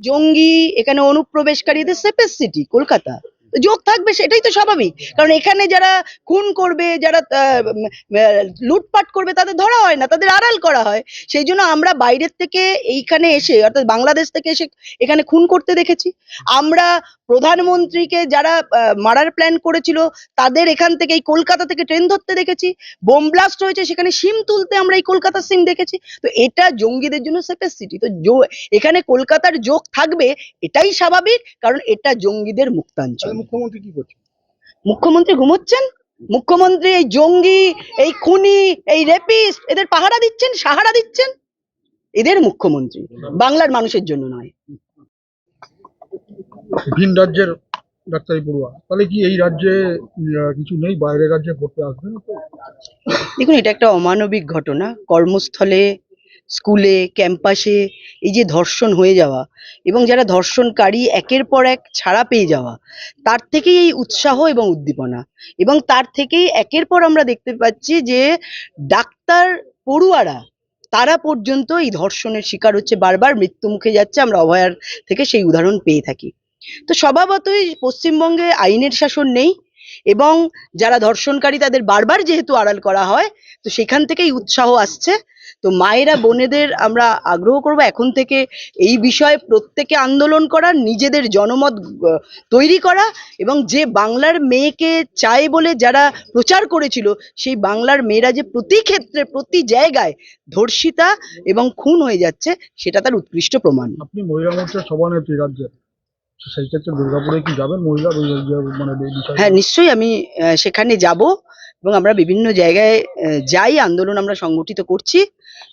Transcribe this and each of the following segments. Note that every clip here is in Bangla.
জঙ্গি এখানে অনুপ্রবেশকারীদের সেফেস্ট সিটি কলকাতা। যোগ থাকবে সেটাই তো স্বাভাবিক। কারণ এখানে যারা খুন করবে, যারা লুটপাট করবে, তাদের ধরা হয় না, তাদের আড়াল করা হয়। সেই জন্য আমরা বাইরের থেকে এইখানে এসে, অর্থাৎ বাংলাদেশ থেকে এসে এখানে খুন করতে দেখেছি। আমরা প্রধানমন্ত্রীকে যারা মারার প্ল্যান করেছিল, তাদের এখান থেকে এই কলকাতা থেকে ট্রেন ধরতে দেখেছি। বোম ব্লাস্ট হয়েছে, সেখানে সিম তুলতে আমরা এই কলকাতার সিম দেখেছি। তো এটা জঙ্গিদের জন্য সেফেস্ট সিটি। তো এখানে কলকাতার যোগ থাকবে, এটাই স্বাভাবিক, কারণ এটা জঙ্গিদের মুক্তাঞ্চল। মুখ্যমন্ত্রী কি করছে মুখ্যমন্ত্রী ঘুমোচ্ছেন? মুখ্যমন্ত্রী এই জঙ্গি এই খুনি এই রেপিস্ট এদের পাহারা দিচ্ছেন সাহারা দিচ্ছেন? এদের মুখ্যমন্ত্রী। বাংলার মানুষের জন্য নয়। ভিন রাজ্যের ডাক্তারি পড়ুয়া। তাহলে কি এই রাজ্যে কিছু নেই? বাইরের রাজ্যে পড়তে আসবে না তো? দেখুন এটা একটা অমানবিক ঘটনা। কর্মস্থলে স্কুলে, ক্যাম্পাসে, এই যে ধর্ষণ হয়ে যাওয়া এবং যারা ধর্ষণকারী একের পর এক ছাড়া পেয়ে যাওয়া, তার থেকেই এই উৎসাহ এবং উদ্দীপনা এবং তার থেকেই একের পর আমরা দেখতে পাচ্ছি যে ডাক্তার পড়ুয়ারা, তারা পর্যন্ত এই ধর্ষণের শিকার হচ্ছে। বারবার মৃত্যু মুখে যাচ্ছে, আমরা অভয়ার থেকে সেই উদাহরণ পেয়ে থাকি। তো স্বভাবতই পশ্চিমবঙ্গে আইনের শাসন নেই এবং যারা ধর্ষণকারী তাদের বারবার যেহেতু আড়াল করা হয়, তো সেখান থেকেই উৎসাহ আসছে। তো মায়েরা বোনেদের আমরা আগ্রহ করব এখন থেকে এই বিষয়ে প্রত্যেকে আন্দোলন করা নিজেদের জনমত তৈরি করা এবং যে বাংলার মেয়েকে চায় বলে যারা প্রচার করেছিল সেই বাংলার মেয়েরা যে প্রতি ক্ষেত্রে প্রতি জায়গায় ধর্ষিতা এবং খুন হয়ে যাচ্ছে সেটা তার উৎকৃষ্ট প্রমাণ। আপনি মহিলা মোর্চার সভানেত্রী রাজ্যের তো সেই ক্ষেত্রে দুর্গাপুরে কি যাবেন মহিলা? মানে হ্যাঁ নিশ্চয়ই আমি সেখানে যাব এবং আমরা বিভিন্ন জায়গায় যাই আন্দোলন আমরা সংগঠিত করছি।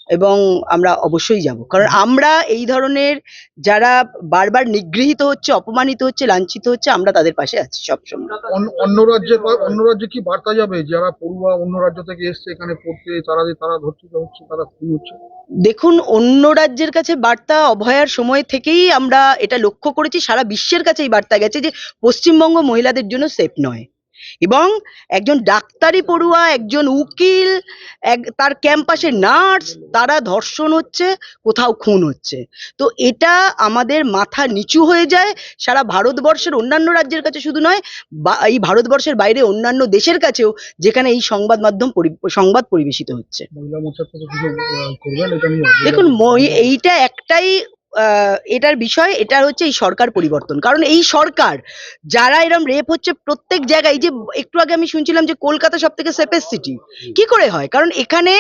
এবং আমরা অবশ্যই যাব। কারণ আমরা এই ধরনের যারা বারবার নিগৃহীত হচ্ছে অপমানিত হচ্ছে লাঞ্ছিত হচ্ছে আমরা তাদের পাশে আছি সবসময়। অন্য- অন্য রাজ্যে অন্য রাজ্যে কি বার্তা যাবে? যারা পড়ুয়া অন্য রাজ্য থেকে এসছে এখানে পড়তে তারা যে তারা ধর্ষিত হচ্ছে তারা খুন হচ্ছে? দেখুন অন্য রাজ্যের কাছে বার্তা অভয়ার সময় থেকেই আমরা এটা লক্ষ্য করেছি সারা বিশ্বের কাছে এই বার্তা গেছে যে পশ্চিমবঙ্গ মহিলাদের জন্য সেফ নয়। এবং একজন ডাক্তারি পড়ুয়া একজন উকিল এক তার ক্যাম্পাসে নার্স তারা ধর্ষণ হচ্ছে কোথাও খুন হচ্ছে। তো এটা আমাদের মাথা নিচু হয়ে যায়। সারা ভারতবর্ষের অন্যান্য রাজ্যের কাছে শুধু নয় বা এই ভারতবর্ষের বাইরে অন্যান্য দেশের কাছেও যেখানে এই সংবাদ মাধ্যম পরি- সংবাদ পরিবেশিত হচ্ছে। দেখুন মই- এইটা একটাই এটার বিষয় এটা হচ্ছে এই সরকার পরিবর্তন। কারণ এই সরকার যারা এরম রেপ হচ্ছে প্রত্যেক জায়গায় যে একটু আগে আমি শুনছিলাম যে কলকাতা সব থেকে সেফেস্ট সিটি কি করে হয়? কারণ এখানে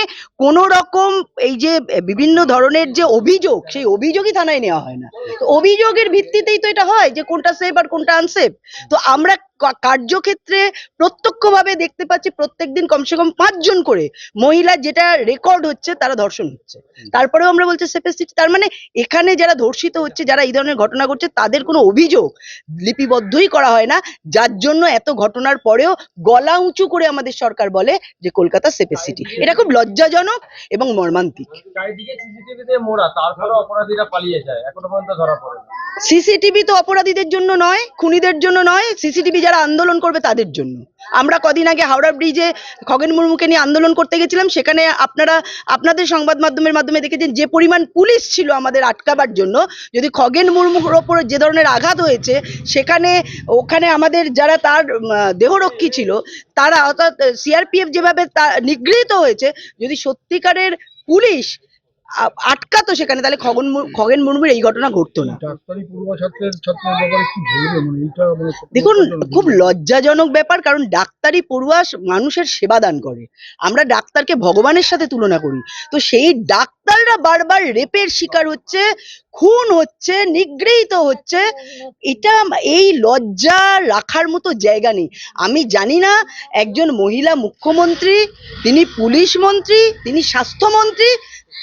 কোনো রকম এই যে বিভিন্ন ধরনের যে অভিযোগ সেই অভিযোগই থানায় নেওয়া হয় না। অভিযোগের ভিত্তিতেই তো এটা হয় যে কোনটা সেফ আর কোনটা আনসেফ তো আমরা কার্যক্ষেত্রে প্রত্যক্ষভাবে দেখতে পাচ্ছি প্রত্যেকদিন কমসে কম পাঁচজন করে মহিলা যেটা রেকর্ড হচ্ছে তারা ধর্ষণ হচ্ছে। তারপরেও আমরা বলছি সেফেস্ট সিটি তার মানে এখানে যারা ধর্ষিত হচ্ছে যারা এই ধরনের ঘটনা ঘটছে তাদের কোনো অভিযোগ লিপিবদ্ধই করা হয় না। যার জন্য এত ঘটনার পরেও গলা উঁচু করে আমাদের সরকার বলে যে কলকাতা সেফেস্ট সিটি এটা খুব লজ্জাজনক এবং মর্মান্তিক। চারিদিকে মোড়া তারপরে অপরাধীরা পালিয়ে যায় এখনও পর্যন্ত ধরা পড়ে। সিসিটিভি তো অপরাধীদের জন্য নয়, খুনিদের জন্য নয়, সিসিটিভি যারা আন্দোলন করবে তাদের জন্য। আমরা কদিন আগে হাওড়া ব্রিজে খগেন মুর্মুকে নিয়ে আন্দোলন করতে গেছিলাম, সেখানে আপনারা, আপনাদের সংবাদ মাধ্যমের মাধ্যমে দেখেছেন যে পরিমাণ পুলিশ ছিল আমাদের আটকাবার জন্য। যদি খগেন মুর্মুর ওপর যে ধরনের আঘাত হয়েছে, সেখানে, ওখানে আমাদের যারা তার দেহরক্ষী ছিল, তারা অর্থাৎ সিআরপিএফ যেভাবে তা নিগৃহীত হয়েছে, যদি সত্যিকারের পুলিশ আটকাতো সেখানে তাহলে খগন খগেন মুর্মুর এই ঘটনা ঘটতো না। মানে মানে দেখুন খুব লজ্জাজনক ব্যাপার কারণ ডাক্তারি পড়ুয়া মানুষের সেবা দান করে। আমরা ডাক্তারকে ভগবানের সাথে তুলনা করি। তো সেই ডাক্তাররা বারবার রেপের শিকার হচ্ছে খুন হচ্ছে নিগৃহীত হচ্ছে। এটা এই লজ্জা রাখার মতো জায়গা নেই। আমি জানি না একজন মহিলা মুখ্যমন্ত্রী তিনি পুলিশ মন্ত্রী তিনি স্বাস্থ্যমন্ত্রী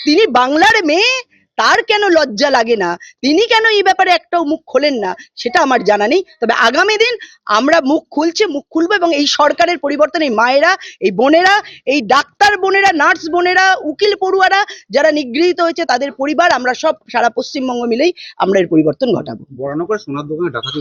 তিনি বাংলার মেয়ে, তার কেন লজ্জা লাগে না? তিনি কেন এই ব্যাপারে একটাও মুখ খোলেন না? সেটা আমার জানা নেই। তবে আগামী দিন আমরা মুখ খুলছি, মুখ খুলবো এবং এই সরকারের পরিবর্তন, এই মায়েরা, এই বোনেরা, এই ডাক্তার বোনেরা, নার্স বোনেরা, উকিল পড়ুয়ারা যারা নিগৃহীত হয়েছে, তাদের পরিবার, আমরা সব সারা পশ্চিমবঙ্গ মিলেই আমরা এর পরিবর্তন ঘটাবো। বরানগর সোনার দোকানে ডাকাতি